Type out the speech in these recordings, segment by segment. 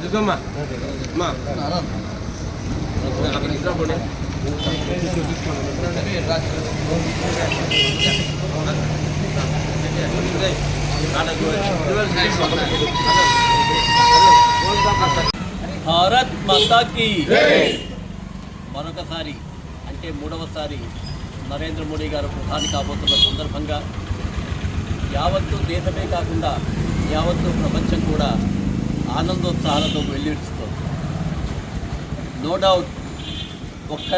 చూసుకోమ్మా అమ్మా అక్కడ ఇస్తా పోనీ భారత్ మాతాకి మరొకసారి అంటే మూడవసారి నరేంద్ర మోడీ గారు ప్రధాని కాబోతున్న సందర్భంగా యావత్తు దేశమే కాకుండా యావత్తు ప్రపంచం కూడా ఆనందోత్సాహాలతో వెల్లివిరుస్తుంది నో డౌట్ ఒక్క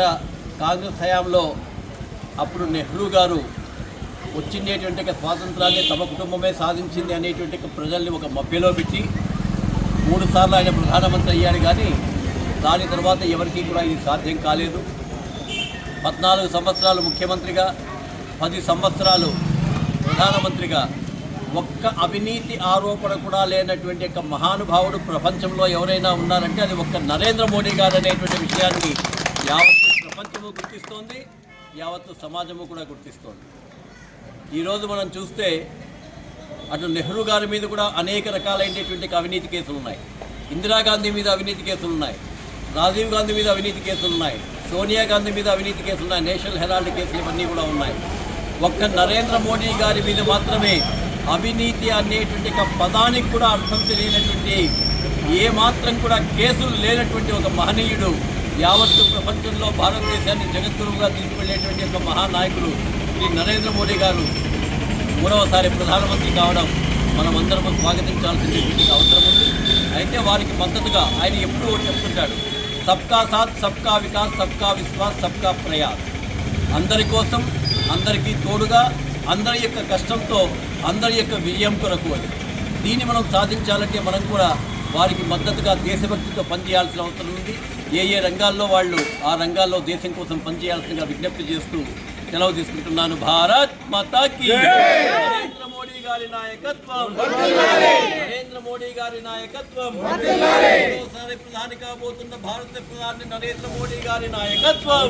కాంగ్రెస్ హయాంలో అప్పుడు నెహ్రూ గారు వచ్చిండేటువంటి స్వాతంత్రాన్ని తమ కుటుంబమే సాధించింది అనేటువంటి ప్రజల్ని ఒక మభ్యలో పెట్టి మూడు సార్లు ఆయన ప్రధానమంత్రి అయ్యారు కానీ దాని తర్వాత ఎవరికీ కూడా ఇది సాధ్యం కాలేదు. పద్నాలుగు సంవత్సరాలు ముఖ్యమంత్రిగా పది సంవత్సరాలు ప్రధానమంత్రిగా. ఒక్క అవినీతి ఆరోపణ కూడా లేనటువంటి యొక్క మహానుభావుడు ప్రపంచంలో ఎవరైనా ఉన్నారంటే అది ఒక్క నరేంద్ర మోడీ గారు అనేటువంటి విషయాన్ని యావత్తు ప్రపంచము గుర్తిస్తోంది యావత్తు సమాజము కూడా గుర్తిస్తోంది. ఈరోజు మనం చూస్తే అటు నెహ్రూ గారి మీద కూడా అనేక రకాలైనటువంటి అవినీతి కేసులు ఉన్నాయి ఇందిరాగాంధీ మీద అవినీతి కేసులు ఉన్నాయి రాజీవ్ గాంధీ మీద అవినీతి కేసులు ఉన్నాయి సోనియా గాంధీ మీద అవినీతి కేసులు ఉన్నాయి. నేషనల్ హెరాల్డ్ కేసులు ఇవన్నీ కూడా ఉన్నాయి. ఒక్క నరేంద్ర మోడీ గారి మీద మాత్రమే అవినీతి అనేటువంటి ఒక పదానికి కూడా అర్థం తెలియనటువంటి ఏ మాత్రం కూడా కేసులు లేనటువంటి ఒక మహనీయుడు యావత్తు ప్రపంచంలో భారతదేశాన్ని జగద్గురువుగా తీసుకువెళ్ళేటువంటి ఒక మహానాయకుడు శ్రీ నరేంద్ర మోడీ గారు. మూడవసారి ప్రధానమంత్రి కావడం మనమందరం స్వాగతించాల్సినటువంటి అవసరం ఉంది అయితే వారికి మద్దతుగా ఆయన ఎప్పుడూ ఒకటి చెప్తుంటాడు సబ్కా సాత్ సబ్కా వికాస్ సబ్కా విశ్వాస్ సబ్కా ప్రయాస్ అందరి కోసం అందరికీ తోడుగా అందరి యొక్క కష్టంతో అందరి యొక్క విజయం కొరకు అని దీన్ని మనం సాధించాలంటే మనం కూడా వారికి మద్దతుగా దేశభక్తితో పనిచేయాల్సిన అవసరం ఉంది ఏ ఏ రంగాల్లో వాళ్ళు ఆ రంగాల్లో దేశం కోసం పనిచేయాల్సిందిగా విజ్ఞప్తి చేస్తూ సెలవు తీసుకుంటున్నాను భారత్ మాతాకి నరేంద్ర మోడీ గారి నాయకత్వం మోడీ గారి నాయకత్వం. మరోసారి ప్రధాని కాబోతున్న భారత ప్రధాని నరేంద్ర మోడీ గారి నాయకత్వం.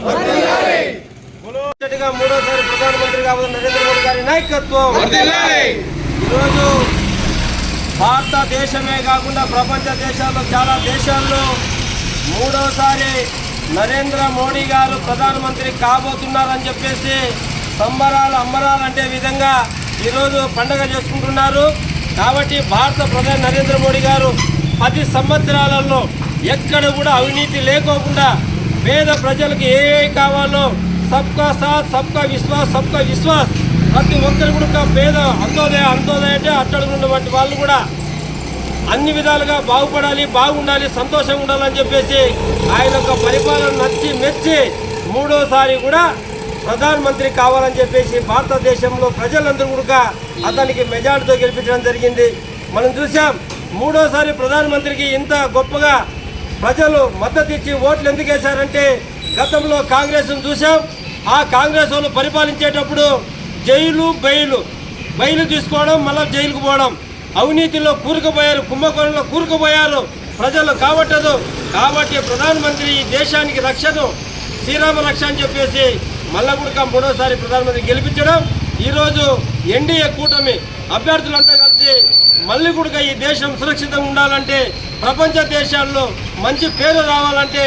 మొదటిగా మూడోసారి ప్రధానమంత్రి కాబోతున్న నరేంద్ర మోడీ గారి నాయకత్వం. ఈరోజు భారతదేశమే కాకుండా ప్రపంచ దేశాల్లో చాలా దేశాల్లో మూడోసారి నరేంద్ర మోడీ గారు ప్రధానమంత్రి కాబోతున్నారని చెప్పేసి సంబరాలు అమ్మరాలు అంటే విధంగా ఈరోజు పండగ చేసుకుంటున్నారు. కాబట్టి భారత ప్రధాని నరేంద్ర మోడీ గారు పది సంవత్సరాలలో ఎక్కడ కూడా అవినీతి లేకోకుండా పేద ప్రజలకు ఏ కావాలో సబ్కా సాత్ సబ్కా విశ్వాస్ సబ్కా విశ్వాస్. ప్రతి ఒక్కరు కూడా పేద అంతోదయ అంతోదయ అంటే అట్టడుగున్నటువంటి వాళ్ళు కూడా అన్ని విధాలుగా బాగుపడాలి బాగుండాలి సంతోషంగా ఉండాలని చెప్పేసి ఆయన యొక్క పరిపాలన నచ్చి మెచ్చి మూడోసారి కూడా ప్రధానమంత్రి కావాలని చెప్పేసి భారతదేశంలో ప్రజలందరూ కూడా అతనికి మెజార్టీతో గెలిపించడం జరిగింది. మనం చూసాం మూడోసారి ప్రధానమంత్రికి ఇంత గొప్పగా ప్రజలు మద్దతు ఇచ్చి ఓట్లు ఎందుకు వేశారంటే గతంలో కాంగ్రెస్ను చూసాం ఆ కాంగ్రెస్ వాళ్ళు పరిపాలించేటప్పుడు జైలు బెయిలు బయలు తీసుకోవడం మళ్ళీ జైలుకు పోవడం. అవినీతిలో కూరుకుపోయారు కుంభకోణంలో కూరుకుపోయారు ప్రజలు కాబట్టదు. కాబట్టి ప్రధానమంత్రి ఈ దేశానికి రక్షను శ్రీరామ రక్ష అని చెప్పేసి మళ్ళా కూడా మూడోసారి ప్రధానమంత్రి గెలిపించడం ఈరోజు ఎన్డీఏ కూటమి అభ్యర్థులంతా కలిసి మళ్ళీ కూడా ఈ దేశం సురక్షితంగా ఉండాలంటే ప్రపంచ దేశాల్లో మంచి పేరు రావాలంటే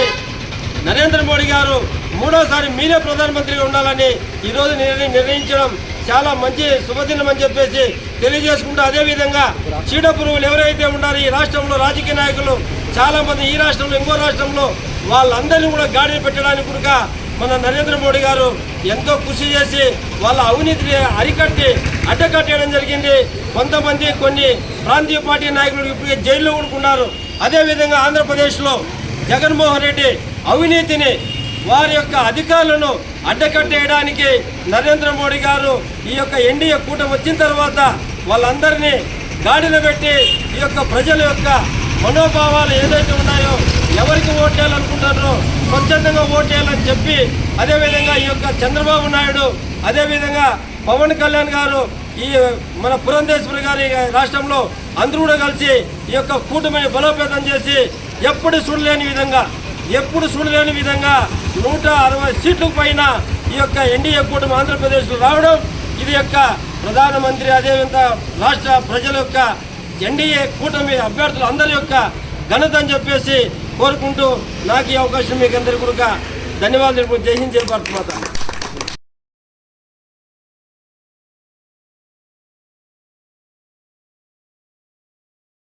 నరేంద్ర మోడీ గారు మూడోసారి మీరే ప్రధానమంత్రిగా ఉండాలని ఈరోజు నిర్ణయం నిర్ణయించడం చాలా మంచి శుభదినం అని చెప్పేసి తెలియజేసుకుంటూ అదేవిధంగా చీడ పురుగులు ఎవరైతే ఉన్నారో ఈ రాష్ట్రంలో రాజకీయ నాయకులు చాలామంది ఈ రాష్ట్రంలో ఇంకో రాష్ట్రంలో వాళ్ళందరినీ కూడా గాడిని పెట్టడానికి కూడా మన నరేంద్ర మోడీ గారు ఎంతో కృషి చేసి వాళ్ళ అవినీతిని అరికట్టి అడ్డకట్టేయడం జరిగింది. కొంతమంది కొన్ని ప్రాంతీయ పార్టీ నాయకులు ఇప్పుడు జైల్లో ఉన్నారు అదేవిధంగా ఆంధ్రప్రదేశ్లో జగన్మోహన్ రెడ్డి అవినీతిని వారి యొక్క అధికారులను అడ్డకట్టేయడానికి నరేంద్ర మోడీ గారు ఈ యొక్క ఎన్డీఏ కూటమి వచ్చిన తర్వాత వాళ్ళందరినీ గాడిలో పెట్టి ఈ యొక్క ప్రజల యొక్క మనోభావాలు ఏదైతే ఉన్నాయో ఎవరికి ఓటేయాలనుకుంటారో స్వచ్ఛందంగా ఓటేయాలని చెప్పి అదేవిధంగా ఈ యొక్క చంద్రబాబు నాయుడు అదేవిధంగా పవన్ కళ్యాణ్ గారు ఈ మన పురంధేశ్వరి గారి రాష్ట్రంలో అందరూ కూడా కలిసి ఈ యొక్క కూటమిని బలోపేతం చేసి ఎప్పుడు చూడలేని విధంగా ఎప్పుడు చూడలేని విధంగా నూట అరవై సీట్లకు పైన ఈ యొక్క ఎన్డీఏ కూటమి ఆంధ్రప్రదేశ్లో రావడం ఇది యొక్క ప్రధానమంత్రి అదేవిధంగా రాష్ట్ర ప్రజల యొక్క ఎన్డీఏ కూటమి అభ్యర్థులు అందరి యొక్క ఘనత అని చెప్పేసి కోరుకుంటూ నాకు ఈ అవకాశం మీకు అందరికీ కూడా ధన్యవాదాలు జై హింద్ జై భారత్ మాత.